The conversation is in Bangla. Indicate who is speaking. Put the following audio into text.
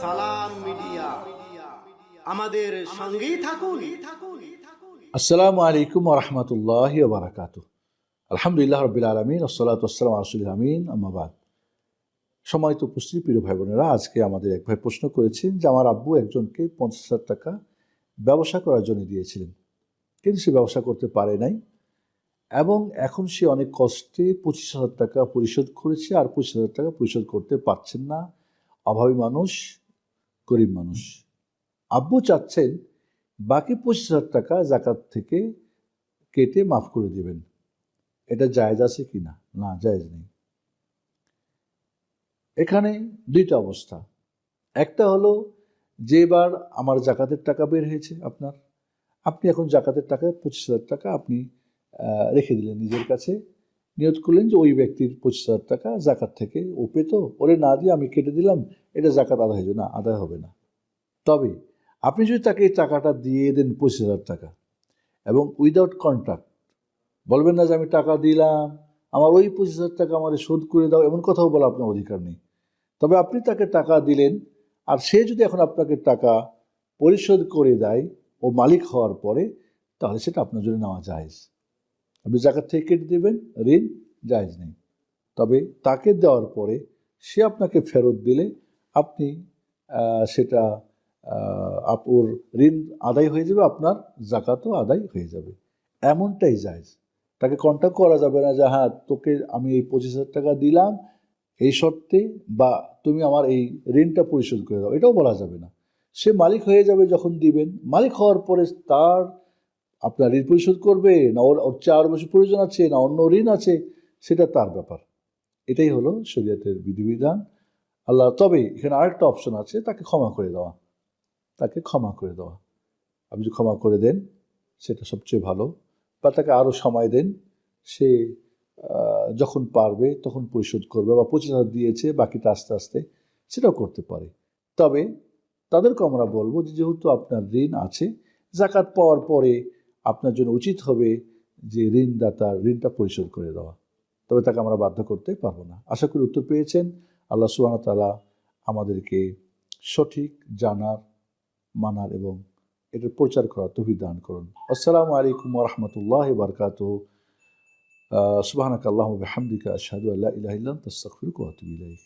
Speaker 1: সালাম মিডিয়া। আমাদের সঙ্গেই থাকুন।
Speaker 2: আসসালামু আলাইকুম রহমতুল্লাহ বারাকাতু আলহামদুলিল্লাহ রবিল আলমিন আসসালাত আসসালাম রসুল আমিন আমাবাদ সময় তো উপস্থিত, প্রিয় ভাই বোনেরা আজকে আমাদের এক ভাই প্রশ্ন করেছেন যে, আমার আব্বু একজনকে পঞ্চাশ হাজার টাকা ব্যবসা করার জন্য দিয়েছিলেন। কিন্তু সে ব্যবসা করতে পারে নাই। এবং এখন সে অনেক কষ্টে পঁচিশ হাজার টাকা পরিশোধ করেছে আর পঁচিশ হাজার টাকা পরিশোধ করতে পারছেন না। অভাবী মানুষ, গরিব মানুষ। আব্বু চাচ্ছেন বাকি পঁচিশ হাজার টাকা জাকাত থেকে কেটে মাফ করে দেবেন। এটা জায়েজ আছে কি না? না, জায়েজ নেই। এখানে দুইটা অবস্থা। একটা হলো যে এবার আমার জাকাতের টাকা বের হয়েছে আপনার। আপনি এখন জাকাতের টাকা পঁচিশ হাজার টাকা আপনি রেখে দিলেন নিজের কাছে। নিয়ত করলেন যে ওই ব্যক্তির পঁচিশ হাজার টাকা জাকাত থেকে ও পেতো। ওরে না দিয়ে আমি কেটে দিলাম, এটা জাকাত আদায় হয়ে না, আদায় হবে না। তবে আপনি যদি তাকে এই টাকাটা দিয়ে দেন পঁচিশ হাজার টাকা এবং উইদাউট কন্ট্রাক্ট বলবেন না যে আমি টাকা দিলাম, আমার ওই পঁচিশ হাজার টাকা আমার শোধ করে দাও, এমন কথাও বলা আপনার অধিকার নেই। তবে আপনি তাকে টাকা দিলেন, আর সে যদি এখন আপনাকে টাকা পরিশোধ করে দেয় ও মালিক হওয়ার পরে, তাহলে সেটা আপনার জন্য নেওয়া জায়েজ। আপনি জায়গা থেকে কেটে দেবেন, ঋণ জায়েজ নেই। তবে তাকে দেওয়ার পরে সে আপনাকে ফেরত দিলে আপনি সেটা ওর ঋণ আদায় হয়ে যাবে, আপনার জাকাতও আদায় হয়ে যাবে। এমনটাই জায়েজ। তাকে কন্ট্যাক্ট করা যাবে না যে হ্যাঁ তোকে আমি এই পঁচিশ হাজার টাকা দিলাম, এই শর্তে বা তুমি আমার এই ঋণটা পরিশোধ করে দাও। এটাও বলা যাবে না। সে মালিক হয়ে যাবে যখন দিবেন। মালিক হওয়ার পরে তার আপনার ঋণ পরিশোধ করবে, না ওর চেয়ে আরও বেশি প্রয়োজন আছে, না অন্য ঋণ আছে, সেটা তার ব্যাপার। এটাই হলো শরীয়তের বিধিবিধান। আল্লাহ, তবে এখানে আরেকটা অপশন আছে, তাকে ক্ষমা করে দেওয়া। তাকে ক্ষমা করে দেওয়া। আপনি যদি ক্ষমা করে দেন, সেটা সবচেয়ে ভালো। বা তাকে আরও সময় দেন, সে যখন পারবে, তখন পরিশোধ করবে বা পঁচিশ হাজার দিয়েছে, বাকিটা আস্তে আস্তে সেটাও করতে পারে। তবে তাদেরকে আমরা বলব যে, যেহেতু আপনার ঋণ আছে, জাকাত পাওয়ার পরে আপনার জন্য উচিত হবে যে ঋণদাতার ঋণটা পরিশোধ করে দেওয়া। তবে তাকে আমরা বাধ্য করতে পারব না। আশা করি উত্তর পেয়েছেন। আল্লাহ সুবাহ তালা আমাদেরকে সঠিক জানার, মানার এবং এটার প্রচার করার তৌফিক দান করুন। আসসালামু আলাইকুম রহমতুল্লাহ বারকাত সুবাহানাক আল্লাহ হামদিকা আল্লাহ ইলাহা ইল্লা আনতা আস্তাগফিরুকা ওয়া আতুবু ইলাইক।